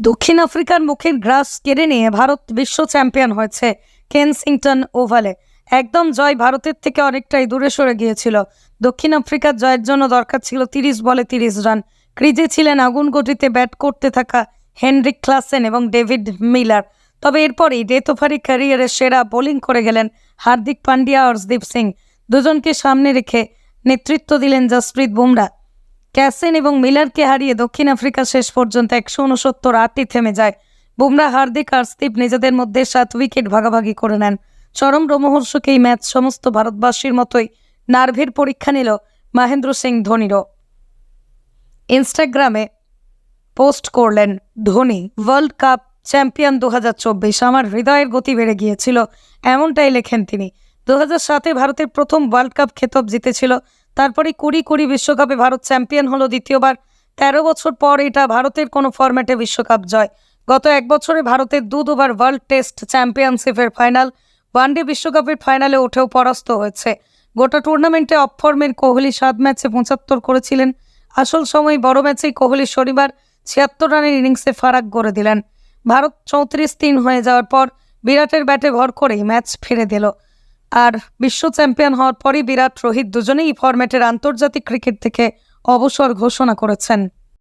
দক্ষিণ আফ্রিকার মুখের গ্রাস কেড়ে নিয়ে ভারত বিশ্ব চ্যাম্পিয়ন হয়েছে কেনসিংটন ওভালে। একদম জয় ভারতের থেকে অনেকটাই দূরে সরে গিয়েছিল। দক্ষিণ আফ্রিকার জয়ের জন্য দরকার ছিল তিরিশ বলে তিরিশ রান। ক্রিজে ছিলেন আগুন গতিতে ব্যাট করতে থাকা হেনরিক ক্লাসেন এবং ডেভিড মিলার। তবে এরপরেই ডেথ ক্যারিয়ারের সেরা বোলিং করে গেলেন হার্দিক পান্ডিয়া হর্ষদীপ সিং। দুজনকে সামনে রেখে নেতৃত্ব দিলেন জসপ্রীত বুমরা। ক্যাসেন এবং মিলারকে হারিয়ে দক্ষিণ আফ্রিকা শেষ পর্যন্ত একশো উনসত্তর আটই থেমে যায়। বুমরা, হার্দিক আর স্তিপ নিজেদের মধ্যে সাত উইকেট ভাগাভাগি করে নেন। চরম রোমহর্ষক এই ম্যাচ সমস্ত ভারতবাসীর মতোই নার্ভের পরীক্ষা নিল মহেন্দ্র সিং ধোনিরও। ইনস্টাগ্রামে পোস্ট করলেন, ধোনি ওয়ার্ল্ড কাপ চ্যাম্পিয়ন দু হাজার চব্বিশ। আমার হৃদয়ের গতি বেড়ে গিয়েছিল। এমনটাই লেখেন তিনি। দু সাতে ভারতের প্রথম ওয়ার্ল্ড কাপ খেতাব জিতেছিল তারপরে কুড়ি কুড়ি বিশ্বকাপে ভারত চ্যাম্পিয়ন হলো দ্বিতীয়বার। তেরো বছর পর এটা ভারতের কোনো ফরম্যাটে বিশ্বকাপ জয়। গত এক বছরে ভারতের দু দুবার ওয়ার্ল্ড টেস্ট চ্যাম্পিয়নশিপের ফাইনাল ওয়ানডে বিশ্বকাপের ফাইনালে উঠেও পরাস্ত হয়েছে। গোটা টুর্নামেন্টে অফ ফর্মের কোহলি সাত ম্যাচে পঁচাত্তর করেছিলেন। আসল সময় বড় ম্যাচেই কোহলি শনিবার ছিয়াত্তর রানের ইনিংসে ফারাক করে দিলেন। ভারত চৌত্রিশ তিন হয়ে যাওয়ার পর বিরাটের ব্যাটে ভর করেই ম্যাচ ফিরে দিল। আর বিশ্ব চ্যাম্পিয়ন হওয়ার পরই বিরাট রোহিত দুজনেই ফরম্যাটের আন্তর্জাতিক ক্রিকেট থেকে অবসর ঘোষণা করেছেন।